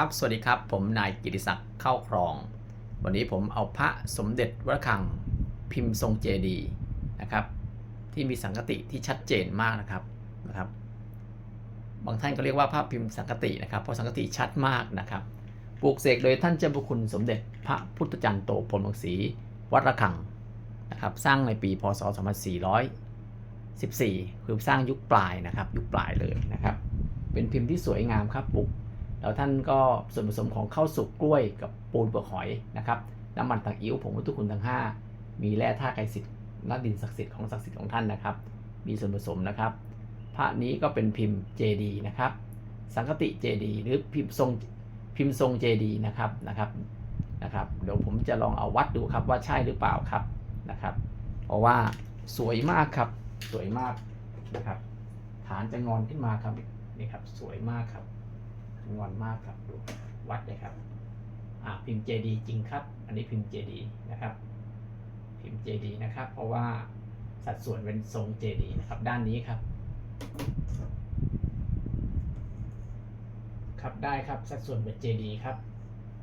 ครับ สวัสดีครับ ผมนายกิติศักดิ์เข้าครอง วันนี้ผมเอาพระสมเด็จวัดระฆังพิมพ์ทรงเจดีนะครับ ที่มีสังกติที่ชัดเจนมากนะครับนะครับ บางท่านก็เรียกว่าพระพิมพ์สังกตินะครับ เพราะสังกติชัดมากนะครับ ปลูกเสกโดยท่านเจ้าพระคุณสมเด็จพระพุทธจันทร์โตพรหมรังสีวัดระฆังนะครับ สร้างในปีพศ 2414 คือสร้างยุคปลายนะครับ ยุคปลายเลยนะครับ เป็นพิมพ์ที่สวยงามครับปลูก แล้วท่านก็ส่วนผสมของข้าวสุกกล้วยกับปูนเปลือกหอยนะครับน้ำมันตังอิ้วผงวัตถุคุณทั้ง 5 มีแร่ธาตุไกรสิทธิ์และดินศักดิ์สิทธิ์ของศักดิ์สิทธิ์ของท่านนะครับ มีส่วนผสมนะครับ พระนี้ก็เป็นพิมพ์เจดีนะครับ สังกติเจดีหรือพิมพ์ทรงพิมพ์ทรงเจดีนะครับนะครับนะครับ เดี๋ยวผมจะลองเอาวัดดูครับว่าใช่หรือเปล่าครับนะครับ เพราะว่าสวยมากครับสวยมากนะครับ ฐานจะงอนขึ้นมาครับนี่ครับสวยมากครับ งอนมากครับดูวัดเลยครับ อ่าพิมพ์เจดีจริงครับ อันนี้พิมพ์เจดีนะครับ พิมพ์เจดีนะครับ เพราะว่าสัดส่วนเป็นทรงเจดีนะครับ ด้านนี้ครับ ครับได้ครับสัดส่วนเป็นเจดีครับ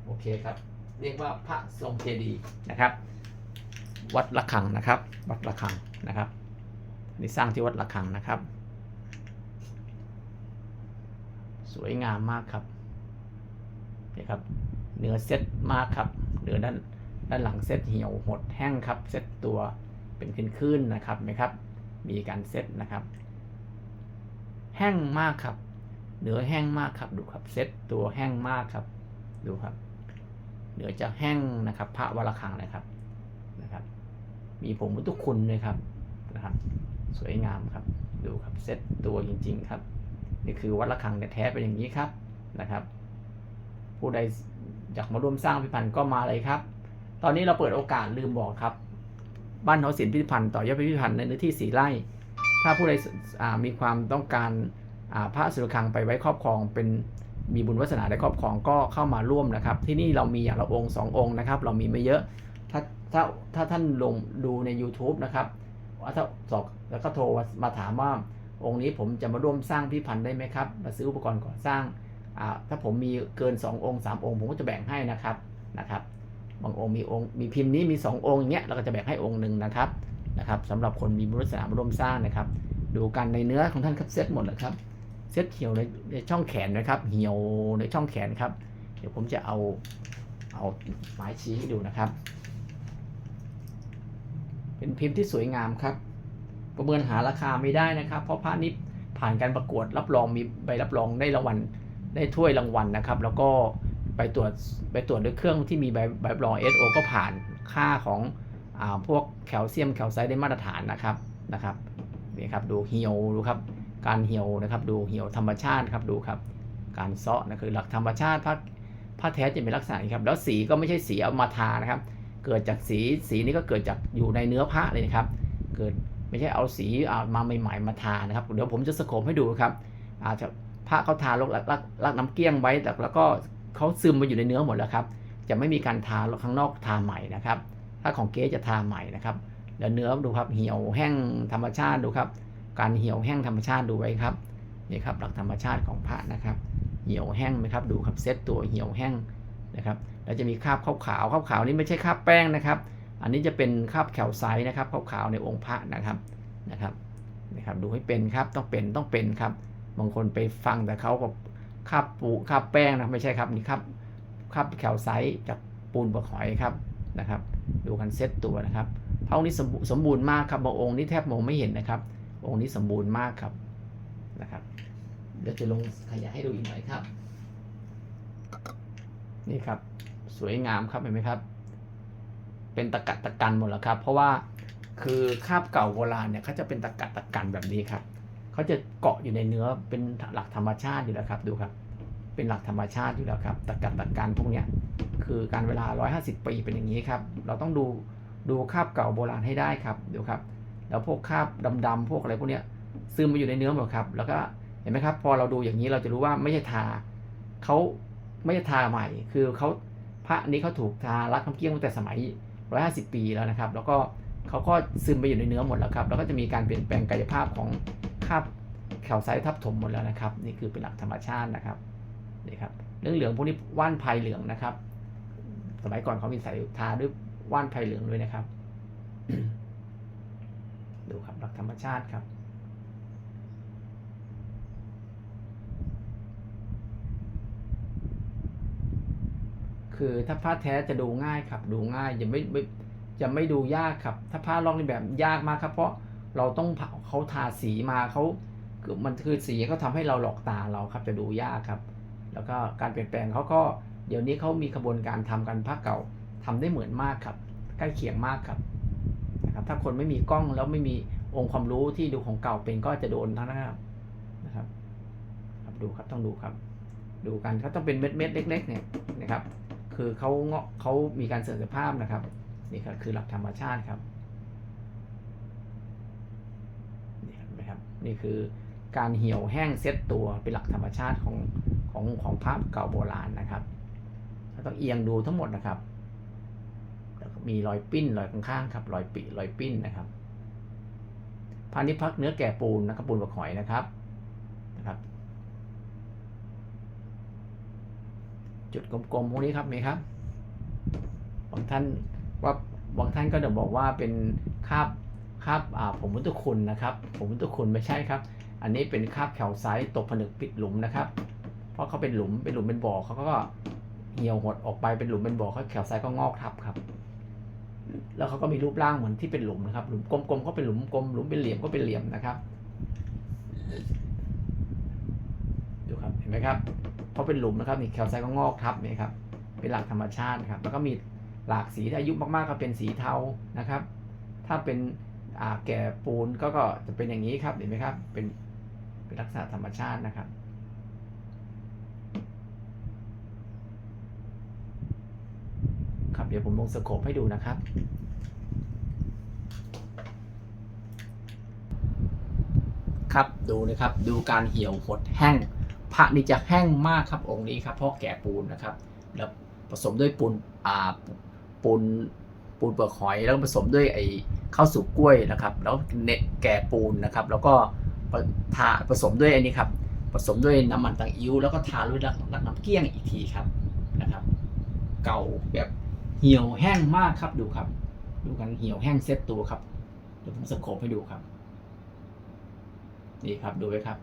โอเคครับ เรียกว่าพระทรงเจดีนะครับ วัดระฆังนะครับ วัดระฆังนะครับนี่สร้างที่วัดระฆังนะครับ สวยงามมากครับนี่ครับเนื้อเซตมากครับเนื้อด้านด้านหลังเซตเหี่ยวหดแห้งครับเซตตัวเป็นขึ้นๆนะครับไหมครับ มีการเซตนะครับ แห้งมากครับเนื้อแห้งมากครับดูครับเซตตัวแห้งมากครับ ดูครับเนื้อจะแห้งนะครับ พระวรคังนะครับนะครับ มีผงมุตุคุณเลยครับนะครับ สวยงามครับ ดูครับเซตตัวจริง ๆ ครับ นี่คือวัดระฆังแท้เป็นอย่างนี้ครับนะครับ ผู้ใดอยากมาร่วมสร้างพิพิธภัณฑ์ก็มาเลยครับ ตอนนี้เราเปิดโอกาสลืมบอกครับ บ้านหอศิลป์พิพิธภัณฑ์ต่อยอดพิพิธภัณฑ์ในเนื้อที่สีไร่ ถ้าผู้ใดมีความต้องการาพระสุรคังไปไว้ครอบครองเป็นมีบุญวาสนาได้ครอบครองก็เข้ามาร่วมนะครับ ที่นี่เรามีอย่างละองค์สององค์นะครับ เรามีไม่เยอะถ้าถ้าถ้าท่านลงดูใน YouTube นะครับว่าถ้าสอบแล้วก็โทรมาถามว่า องค์นี้ผมจะมาร่วมสร้างพิพิธภัณฑ์ได้ไหมครับ มาซื้ออุปกรณ์ก่อสร้าง ถ้าผมมีเกิน 2 องค์ 3 องค์ ผมก็จะแบ่งให้นะครับนะครับ บางองค์มีองค์มีพิมพ์นี้มี 2 องค์อย่างเงี้ยเราก็จะแบ่งให้องค์หนึ่งนะครับนะครับสำหรับคนมีบุญวาสนามาร่วมสร้างนะครับ ดูกันในเนื้อของท่านครับเซตหมดเลยครับเซตเหี่ยวในในช่องแขนนะครับ เหี่ยวในช่องแขนครับ เดี๋ยวผมจะเอาเอาหมายชี้ให้ดูนะครับ เป็นพิมพ์ที่สวยงามครับ ประเมินหาราคาไม่ได้นะครับ เพราะพระนี้ผ่านการประกวดรับรองมีใบรับรองได้รางวัลได้ถ้วยรางวัลนะครับ แล้วก็ไปตรวจไปตรวจด้วยเครื่องที่มีใบใบรับรอง SO ก็ผ่านค่าของอาพวกแคลเซียมแคลไซด์ได้มาตรฐานนะครับนะครับนี่ครับดูเหี่ยวดูครับการเหี่ยวนะครับ ดูเหี่ยวธรรมชาติครับดูครับ การเซาะนะคือหลักธรรมชาติผ้าผ้าแท้จะเป็นลักษณะนี้ครับ แล้วสีก็ไม่ใช่สีเอามาทานะครับ เกิดจากสีสีนี้ก็เกิดจากอยู่ในเนื้อผ้าเลยนะครับ เกิด ไม่ใช่เอาสีเอามาใหม่ๆมาทานะครับ เดี๋ยวผมจะสโคปให้ดูครับ อาจจะผ้าเขาทาลกลักลักลักน้ำเกลี้ยงไว้แต่แล้วก็เขาซึมมาอยู่ในเนื้อหมดแล้วครับ จะไม่มีการทาข้างนอกทาใหม่นะครับ ถ้าของเก๊จะทาใหม่นะครับแล้วเนื้อดูครับเหี่ยวแห้งธรรมชาติดูครับ การเหี่ยวแห้งธรรมชาติดูไว้ครับนี่ครับหลักธรรมชาติของพระนะครับ เหี่ยวแห้งไหมครับดูครับเซตตัวเหี่ยวแห้งนะครับ แล้วจะมีคราบขาวขาวขาวๆนี่ไม่ใช่คราบแป้งนะครับ อันนี้จะเป็นคราบแคลไซต์นะครับขาวๆในองค์พระนะครับนะครับนะครับดูให้เป็นครับต้องเป็นต้องเป็นครับ บางคนไปฟังแต่เขาก็คราบปูคาบแป้งนะไม่ใช่ครับนี่ครับคาบแคลไซต์จากปูนเปลือกหอยครับนะครับ ดูกันเซตตัวนะครับพระองค์นี้สมบูสมบูรณ์มากครับบางองค์นี่แทบมองไม่เห็นนะครับ องค์นี้สมบูรณ์มากครับนะครับ เดี๋ยวจะลงขยายให้ดูอีกหน่อยครับ นี่ครับสวยงามครับเห็นไหมครับ เป็นตะกัดตะกันหมดแล้วครับ เพราะว่าคือคาบเก่าโบราณเนี่ยเขาจะเป็นตะกัดตะกันแบบนี้ครับเขาจะเกาะอยู่ในเนื้อเป็นหลักธรรมชาติอยู่แล้วครับดูครับ เป็นหลักธรรมชาติอยู่แล้วครับตะกัดตะกันพวกเนี้ยคือการเวลา 150 ปีเป็นอย่างนี้ครับ เราต้องดูดูคาบเก่าโบราณให้ได้ครับดูครับ แล้วพวกคาบดำๆพวกอะไรพวกเนี้ยซึมมาอยู่ในเนื้อหมดครับแล้วก็เห็นไหมครับ พอเราดูอย่างนี้เราจะรู้ว่าไม่ใช่ทาเขาไม่ใช่ทาใหม่ คือเขาพระนี้เขาถูกทารักน้ำเกี้ยงตั้งแต่สมัย 150 ปีแล้วนะครับ แล้วก็เขาก็ซึมไปอยู่ในเนื้อหมดแล้วครับ แล้วก็จะมีการเปลี่ยนแปลงกายภาพของคาบแคลไซต์ทับถมหมดแล้วนะครับ นี่คือเป็นหลักธรรมชาตินะครับนี่ครับเรื่องเหลืองพวกนี้ว่านพายเหลืองนะครับ สมัยก่อนเขามีใส่ทาด้วยว่านพายเหลืองด้วยนะครับ ดูครับหลักธรรมชาติครับ คือถ้าผ้าแท้จะดูง่ายครับ ดูง่ายจะไม่ไม่จะไม่ดูยากครับ ถ้าผ้าลอกในแบบยากมากครับ เพราะเราต้องเขาทาสีมาเขาคือมันคือสีเขาทำให้เราหลอกตาเราครับจะดูยากครับ แล้วก็การเปลี่ยนแปลงเขาก็เดี๋ยวนี้เขามีกระบวนการทำกันผ้าเก่าทำได้เหมือนมากครับ ใกล้เคียงมากครับนะครับ ถ้าคนไม่มีกล้องแล้วไม่มีองค์ความรู้ที่ดูของเก่าเป็นก็จะโดนทั้งนั้นครับนะครับ ดูครับต้องดูครับ ดูกันเขาต้องเป็นเม็ดเม็ดเล็ก ๆ เนี่ยนะครับ คือเขาเงาะเขามีการเสื่อมสภาพนะครับนี่ครับคือหลักธรรมชาติครับนี่เห็นไหมครับนี่คือการเหี่ยวแห้งเซ็ตตัวเป็นหลักธรรมชาติของของของพระเก่าโบราณนะครับเราต้องเอียงดูทั้งหมดนะครับแล้วก็มีรอยปิ้นรอยข้างๆครับรอยปิรอยปิ้นนะครับพานิพักเนื้อแก่ปูนนะครับปูนบะหอยนะครับ จุดกลมๆพวกนี้ครับมีครับบางท่านว่าบางท่านก็จะบอกว่าเป็นคาบคาบอ่าผมพุทธคุณนะครับ ผมพุทธคุณไม่ใช่ครับ อันนี้เป็นคาบแคลไซต์ตกผนึกปิดหลุมนะครับ เพราะเขาเป็นหลุมเป็นหลุมเป็นบ่อเขาก็เหี่ยวหดออกไปเป็นหลุมเป็นบ่อเขาแคลไซต์ก็งอกทับครับ แล้วเขาก็มีรูปร่างเหมือนที่เป็นหลุมนะครับ หลุมกลมๆก็เป็นหลุมกลมหลุมเป็นเหลี่ยมก็เป็นเหลี่ยมนะครับดูครับเห็นไหมครับ เพราะเป็นหลุมนะครับนี่แคลไซต์ก็งอกทับเนี่ยครับเป็นหลักธรรมชาติครับแล้วก็มีหลากสีที่อายุมากๆก็เป็นสีเทานะครับ ถ้าเป็นแก่ปูนก็ก็จะเป็นอย่างนี้ครับเห็นไหมครับเป็นเป็นลักษณะธรรมชาตินะครับครับเดี๋ยวผมลงสโคปให้ดูนะครับ ครับดูนะครับดูการเหี่ยวหดแห้ง พระนี่จะแห้งมากครับองค์นี้ครับเพราะแก่ปูนนะครับ แล้วผสมด้วยปูนอ่าปูนปูนเปลือกหอยแล้วผสมด้วยไอ้ข้าวสุกกล้วยนะครับ แล้วเนะแก่ปูนนะครับ แล้วก็ทาผสมด้วยอันนี้ครับผสมด้วยน้ำมันตังอิ้วแล้วก็ทาด้วยน้ำน้ำเกลี้ยงอีกทีครับนะครับ เก่าแบบเหี่ยวแห้งมากครับดูครับ ดูกันเหี่ยวแห้งเซ็ตตัวครับเดี๋ยวผมสโคปให้ดูครับ นี่ครับดูไว้ครับ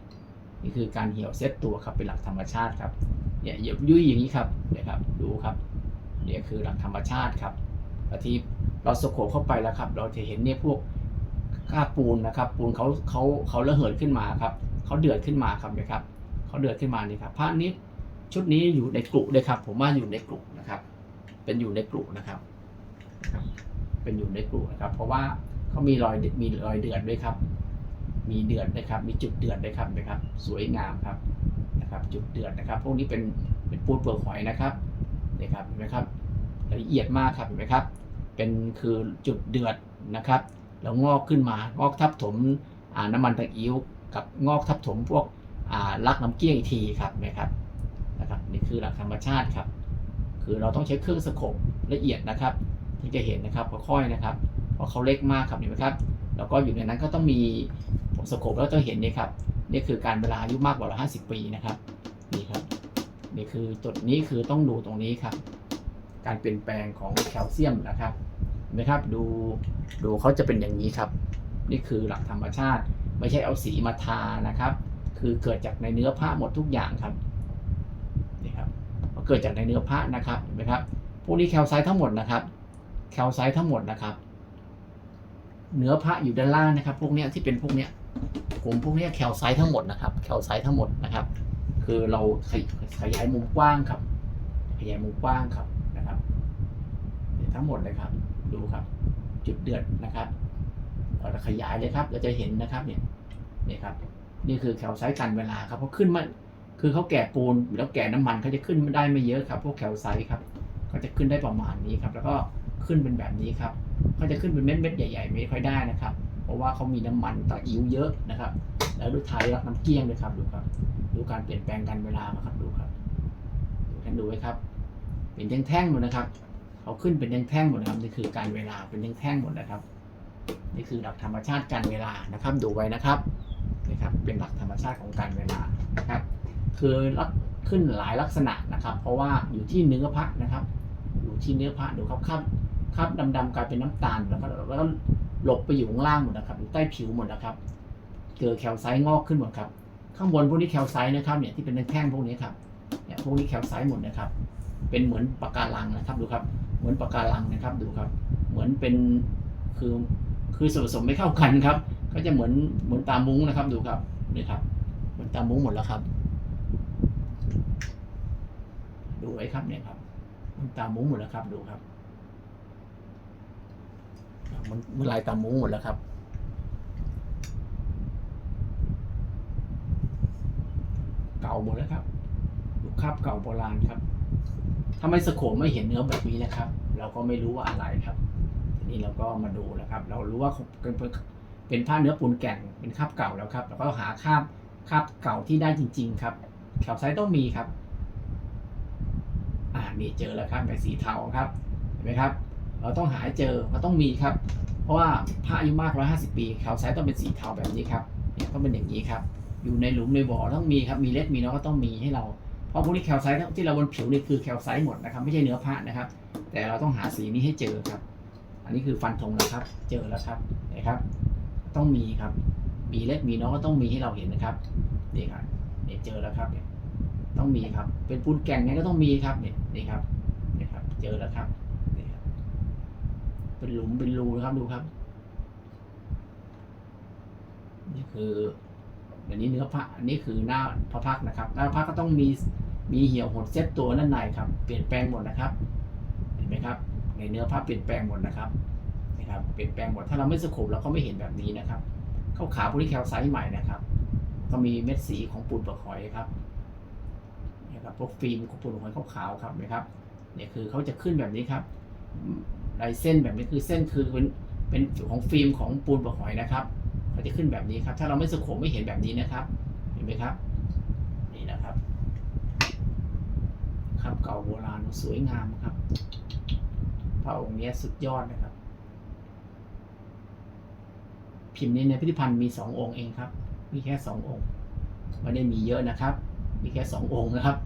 นี่คือการเหี่ยวเซตตัวครับเป็นหลักธรรมชาติครับเนี่ยหยียบยุ่ยอย่างนี้ครับเนี่ยครับดูครับเนี่ยคือหลักธรรมชาติครับที่เราสโคปเข้าไปแล้วครับ เราจะเห็นเนี่ยพวกก้าปูนนะครับ ปูนเขาเขาเขาระเหิดขึ้นมาครับเขาเดือดขึ้นมาครับนะครับเขาเดือดขึ้นมานี่ครับผ้านี้ชุดนี้อยู่ในกลุ่เลยครับ ผมว่าอยู่ในกลุ่นะครับ เป็นอยู่ในกลุ่นนะครับ เป็นอยู่ในกลุ่นะครับ เพราะว่าเขามีรอยมีรอยเดือดด้วยครับ มีเดือดนะครับ มีจุดเดือดด้ครับนะครับ สวยงามครับนะครับ จุดเดือดนะครับ พวกนี้เป็นเป็นปูนเปลือกหอยนะครับนี่ครับเห็นไหมครับละเอียดมากครับเห็นไหมครับ เป็นคือจุดเดือดนะครับ แล้วงอกขึ้นมางอกทับถมน้ำมันตะอิ้วกับงอกทับถมพวกลักน้ำเกี้ยงอีกทีครับนะครับนะครับ นี่คือหลักธรรมชาติครับ คือเราต้องใช้เครื่องสโคปละเอียดนะครับถึงจะเห็นนะครับค่อยๆนะครับ เพราะเขาเล็กมากครับเห็นไหมครับ แล้วก็อยู่ในนั้นก็ต้องมี สโคปแล้วจะเห็นนี่ครับนี่คือการเวลาอายุมากกว่า 150 ปีนะครับนี่ครับนี่คือจุดนี้คือต้องดูตรงนี้ครับ การเปลี่ยนแปลงของแคลเซียมนะครับเห็นไหมครับดูดูเขาจะเป็นอย่างนี้ครับ นี่คือหลักธรรมชาติ ไม่ใช่เอาสีมาทานะครับ คือเกิดจากในเนื้อผ้าหมดทุกอย่างครับนี่ครับเกิดจากในเนื้อผ้านะครับเห็นไหมครับพวกนี้แคลไซต์ทั้งหมดนะครับ แคลไซต์ทั้งหมดนะครับ เนื้อพระอยู่ด้านล่างนะครับ พวกเนี้ยที่เป็นพวกเนี้ย กลุ่มพวกนี้แคลไซต์ทั้งหมดนะครับ แคลไซต์ทั้งหมดนะครับ คือเราขยายมุมกว้างครับ ขยายมุมกว้างครับนะครับทั้งหมดเลยครับ ดูครับ จุดเดือดนะครับเราจะขยายเลยครับ เราจะเห็นนะครับเนี่ยนี่ครับ นี่คือแคลไซต์กันเวลาครับเพราะขึ้นมาคือเขาแก่ปูนแล้วแก่น้ำมันเขาจะขึ้นไม่ได้ไม่เยอะครับ พวกแคลไซต์ครับเขาจะขึ้นได้ประมาณนี้ครับ แล้วก็ขึ้นเป็นแบบนี้ครับเขาจะขึ้นเป็นเม็ดเม็ดใหญ่ๆไม่ค่อยได้นะครับ ราะว่าเขามีน้ำมันตะอิ้วเยอะนะครับ แล้วดูท้ายรักน้ำเกลี้ยงด้วยครับดูครับ ดูการเปลี่ยนแปลงกันเวลาครับดูครับดูท่านดูไว้ครับ เป็นแท่งๆหมดนะครับเขาขึ้นเป็นแท่งๆหมดนะครับนี่คือการเวลาเป็นแท่งๆหมดนะครับ นี่คือหลักธรรมชาติการเวลานะครับ ดูไว้นะครับนี่ครับ เป็นหลักธรรมชาติของการเวลานะครับ คือลักขึ้นหลายลักษณะนะครับ เพราะว่าอยู่ที่เนื้อพระนะครับ อยู่ที่เนื้อพระดูครับคราบ คราบดำๆกลายเป็นน้ำตาลแล้วก็แล้วก็หลบไปอยู่ข้างล่างหมดนะครับอยู่ใต้ผิวหมดนะครับเกิดแคลไซต์งอกขึ้นหมดครับ ข้างบนพวกนี้แคลไซต์นะครับเนี่ยที่เป็นแท่งพวกนี้ครับเนี่ยพวกนี้แคลไซต์หมดนะครับ เป็นเหมือนปะการังนะครับดูครับเหมือนปะการังนะครับดูครับ เหมือนเป็นคือคือส่วนผสมไม่เข้ากันครับ ก็จะเหมือนเหมือนตามุ้งนะครับดูครับนี่ครับเหมือนตามุ้งหมดแล้วครับ ดูไว้ครับเนี่ยครับตามุ้งหมดแล้วครับดูครับ มันมันลายตามุ้งหมดแล้วครับ เก่าหมดแล้วครับดูคราบเก่าโบราณครับ ถ้าไม่สโคปไม่เห็นเนื้อแบบนี้นะครับ เราก็ไม่รู้ว่าอะไรครับ ทีนี้เราก็มาดูนะครับ เรารู้ว่าเป็นเป็นผ้าเนื้อปูนแก่นเป็นคราบเก่าแล้วครับเราก็หาคราบคราบเก่าที่ได้จริง ๆ ครับแถวไซต์ต้องมีครับ อ่านี่เจอแล้วครับเป็นสีเทาครับ เห็นไหมครับ เราต้องหาให้เจอเราต้องมีครับ เพราะว่าผ้าอายุมาก150ปีแถวไซต์ต้องเป็นสีเทาแบบนี้ครับเนี่ยต้องเป็นอย่างนี้ครับ อยู่ในหลุมในบ่อต้องมีครับมีเล็กมีน้อยก็ต้องมีให้เราเพราะพวกนี้แคลไซต์ที่เราบนผิวนี่คือแคลไซต์หมดนะครับไม่ใช่เนื้อผ้านะครับ แต่เราต้องหาสีนี้ให้เจอครับ อันนี้คือฟันธงนะครับ เจอแล้วครับนะครับ ต้องมีครับ มีเล็กมีน้อยก็ต้องมีให้เราเห็นนะครับนี่ครับเนี่ยเจอแล้วครับเนี่ยต้องมีครับ เป็นปูนแก่งไงก็ต้องมีครับเนี่ยนี่ครับนี่ครับ เจอแล้วครับ เป็นหลุมเป็นรูนะครับดูครับ นี่คืออันนี้เนื้อพระอันนี้คือหน้าพระพักนะครับ หน้าพระก็ต้องมีมีเหี่ยวหดเซ็ตตัวด้านในครับ เปลี่ยนแปลงหมดนะครับ เห็นไหมครับ ในเนื้อผ้าเปลี่ยนแปลงหมดนะครับนะครับ เปลี่ยนแปลงหมดถ้าเราไม่สโคบเราก็ไม่เห็นแบบนี้นะครับ เข้าขาวพวกนี้แคลไซต์ใหม่นะครับ ก็มีเม็ดสีของปูนเปลือกหอยครับนะครับพวกฟิล์มของปูนเปลือกหอยขาวๆครับนะครับเนี่ยคือเขาจะขึ้นแบบนี้ครับ ลายเส้นแบบนี้คือเส้นคือเป็นเป็นของฟิล์มของปูนปลอกหอยนะครับเขาจะขึ้นแบบนี้ครับ ถ้าเราไม่สโคบไม่เห็นแบบนี้นะครับ เห็นไหมครับ นี่นะครับครับเก่าโบราณสวยงามครับพระองค์นี้สุดยอดนะครับ พิมพ์นี้ในพิพิธภัณฑ์มีสององค์เองครับ มีแค่สององค์ไม่ได้มีเยอะนะครับ มีแค่สององค์นะครับ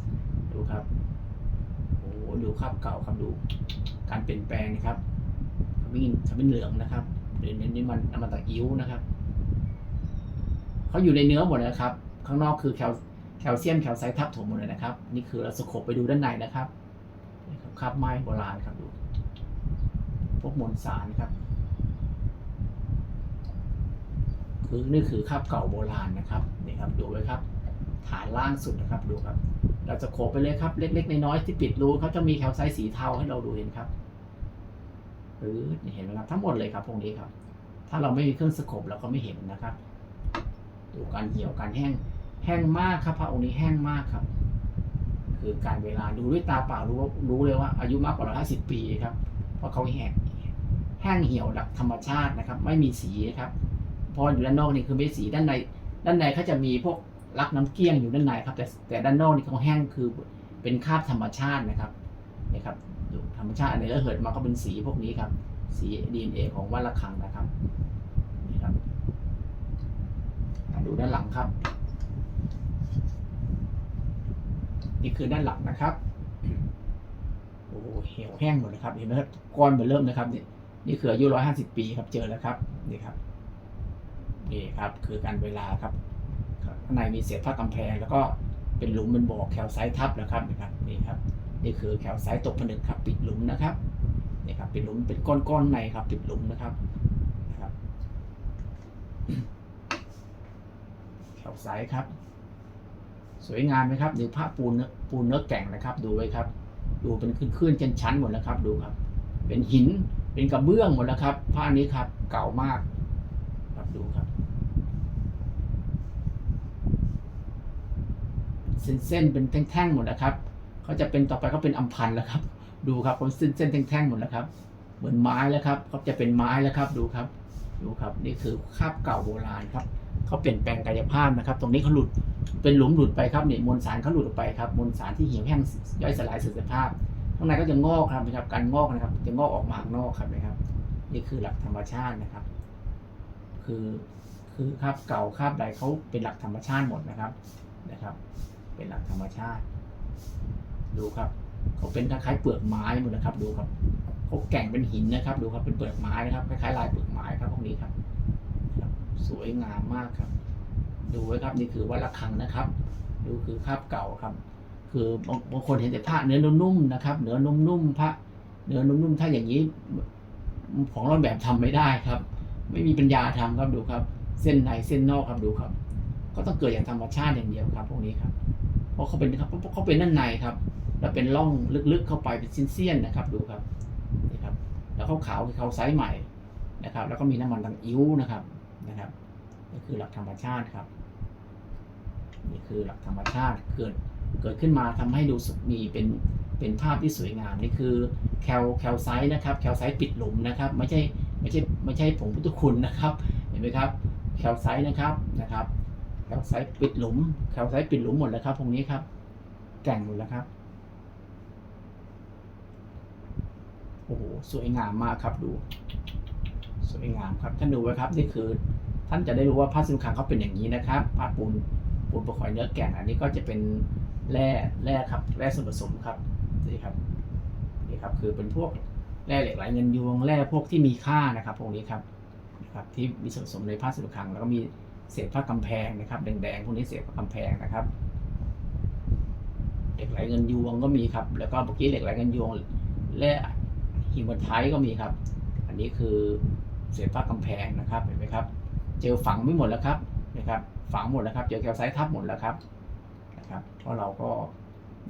ดูครับโอ้ดูครับเก่าครับดู การเปลี่ยนแปลงนะครับขมิ้นขมิ้นเหลืองนะครับเดี๋ยวนี้มันอมตะอิ้วนะครับเขาอยู่ในเนื้อหมดเลยนะครับ ข้างนอกคือแคลแคลเซียมแคลไซต์ทับถมหมดเลยนะครับ นี่คือเราสโคบไปดูด้านในนะครับนี่ครับคราบไม้โบราณครับดูพวกมวลสารครับ คือนี่คือคราบเก่าโบราณนะครับนี่ครับดูไว้ครับ ฐานล่างสุดนะครับดูครับ เราจะโขบไปเลยครับ เล็ก ๆ น้อยๆที่ปิดรูเขาจะมีแคลไซต์สีเทาให้เราดูเห็นครับหรือเห็นไหมครับทั้งหมดเลยครับพวกนี้ครับ ถ้าเราไม่มีเครื่องสโคบเราก็ไม่เห็นนะครับ ดูการเหี่ยวการแห้งแห้งมากครับพระองค์นี้แห้งมากครับ คือการเวลาดูด้วยตาเปล่ารู้ว่ารู้เลยว่าอายุมากกว่า150ปีครับ เพราะเขาแห้งแห้งเหี่ยวแบบธรรมชาตินะครับ ไม่มีสีครับ พออยู่ด้านนอกนี่คือไม่สีด้านใน ด้านในเขาจะมีพวก รักน้ำเกลี้ยงอยู่ด้านในครับ แต่แต่ด้านนอกนี่เขาแห้งคือเป็นคราบธรรมชาตินะครับนี่ครับธรรมชาติอันไหนแล้วเหิดมาก็เป็นสีพวกนี้ครับ สีดีเอของวัดระฆังนะครับนี่ครับมาดูด้านหลังครับ นี่คือด้านหลังนะครับโอ้โหเหี่ยวแห้งหมดเลยครับเห็นไหมครับก้อนมือนเริ่มนะครับนี่นี่คืออายุร้อยห้าสิบปีครับเจอแล้วครับนี่ครับนี่ครับ คือการเวลาครับ ข้างในมีเศษผ้ากำแพง แล้วก็เป็นหลุมเป็นบ่อแคลไซต์ทับนะครับนี่ครับนี่ครับนี่คือแคลไซต์ตกผนึกครับปิดหลุมนะครับนี่ครับปิดหลุมเป็นก้อนๆในครับปิดหลุมนะครับนะครับแคลไซต์ครับ สวยงามไหมครับดูผ้าปูนเนื้อปูนเนื้อแก่งนะครับ ดูไว้ครับ ดูเป็นขึ้นๆชั้นๆหมดแล้วครับดูครับ เป็นหินเป็นกระเบื้องหมดแล้วครับ ผ้านี้ครับ เก่ามากครับดูครับ เส้นๆเป็นแท่งๆหมดแล้วครับเขาจะเป็นต่อไปก็เป็นอัมพันธ์แล้วครับ ดูครับเขาเส้นๆแท่งๆหมดแล้วครับ เหมือนไม้แล้วครับเขาจะเป็นไม้แล้วครับดูครับ ดูครับนี่คือคาบเก่าโบราณครับเขาเปลี่ยนแปลงกายภาพนะครับ ตรงนี้เขาหลุดเป็นหลุมหลุดไปครับเนี่ยมวลสารเขาหลุดออกไปครับมวลสารที่เหี่ยวแห้งย่อยสลายเสื่อมสภาพข้างในก็จะงอกครับนะครับ การงอกนะครับ จะงอกออกมาข้างนอกครับนะครับ นี่คือหลักธรรมชาตินะครับ คือคือคาบเก่าคาบใดเขาเป็นหลักธรรมชาติหมดนะครับนะครับ เป็นหลักธรรมชาติ ดูครับเขาเป็นคล้ายๆเปลือกไม้หมดนะครับ ดูครับเขาแก่งเป็นหินนะครับ ดูครับเป็นเปลือกไม้นะครับคล้ายๆลายเปลือกไม้ครับพวกนี้ครับ สวยงามมากครับ ดูไว้ครับนี่คือวัดระฆังนะครับ ดูคือภาพเก่าครับ คือบางคนเห็นแต่ผ้าเนื้อนุ่มๆนะครับ เนื้อนุ่มๆผ้าเนื้อนุ่มๆถ้าอย่างนี้ ของเราแบบทำไม่ได้ครับ ไม่มีปัญญาทำครับดูครับ เส้นในเส้นนอกครับดูครับ ก็ต้องเกิดอย่างธรรมชาติอย่างเดียวครับ พวกนี้ครับ เพราะเขาเป็นครับเพราะเขาเป็นด้านในครับ แล้วเป็นร่องลึกๆเข้าไปเป็นเส้นๆนะครับ ดูครับนี่ครับ แล้วเขาขาวคือเขาไซส์ใหม่นะครับ แล้วก็มีน้ำมันตังอิ้วนะครับนะครับนี่คือหลักธรรมชาติครับนี่คือหลักธรรมชาติเกิดเกิดขึ้นมาทำให้ดูมีเป็นเป็นภาพที่สวยงามนี่คือแคลแคลไซต์นะครับ แคลไซต์ปิดหลุมนะครับ ไม่ใช่ไม่ใช่ไม่ใช่ผงพุทธคุณนะครับ เห็นไหมครับแคลไซต์นะครับนะครับ แคลไซต์ปิดหลุมแคลไซต์ปิดหลุมหมดแล้วครับตรงนี้ครับแก่งหมดแล้วครับโอ้โหสวยงามมากครับดู สวยงามครับท่านดูไว้ครับนี่คือ ท่านจะได้รู้ว่าผ้าสินคังเขาเป็นอย่างนี้นะครับผ้าปูนปูนประคอยเนื้อแก่งอันนี้ก็จะเป็นแร่แร่ครับแร่ส่วนผสมครับนี่ครับนี่ครับคือเป็นพวกแร่เหล็กไหลเงินยวงแร่พวกที่มีค่านะครับพวกนี้ครับนะครับที่มีส่วนผสมในผ้าสินคังแล้วก็มี เศษผ้ากำแพงนะครับ แดงๆพวกนี้เศษผ้ากำแพงนะครับเหล็กไหลเงินยวงก็มีครับ แล้วก็เมื่อกี้เหล็กไหลเงินยวงแร่ฮิมไทยก็มีครับ อันนี้คือเศษผ้ากำแพงนะครับเห็นไหมครับ เจอฝังไม่หมดแล้วครับนะครับ ฝังหมดแล้วครับ เจอแคลไซต์ทับหมดแล้วครับนะครับ เพราะเราก็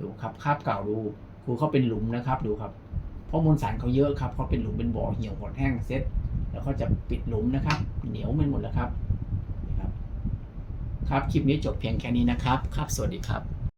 ดูครับคาบเก่าดูคือเขาเป็นหลุมนะครับดูครับ เพราะมวลสารเขาเยอะครับเขาเป็นหลุมเป็นบ่อเหี่ยวหดแห้งเซ็ตแล้วก็จะปิดหลุมนะครับ เหนียวไม่หมดแล้วครับ ครับ คลิปนี้จบเพียงแค่นี้นะครับ ครับ สวัสดีครับ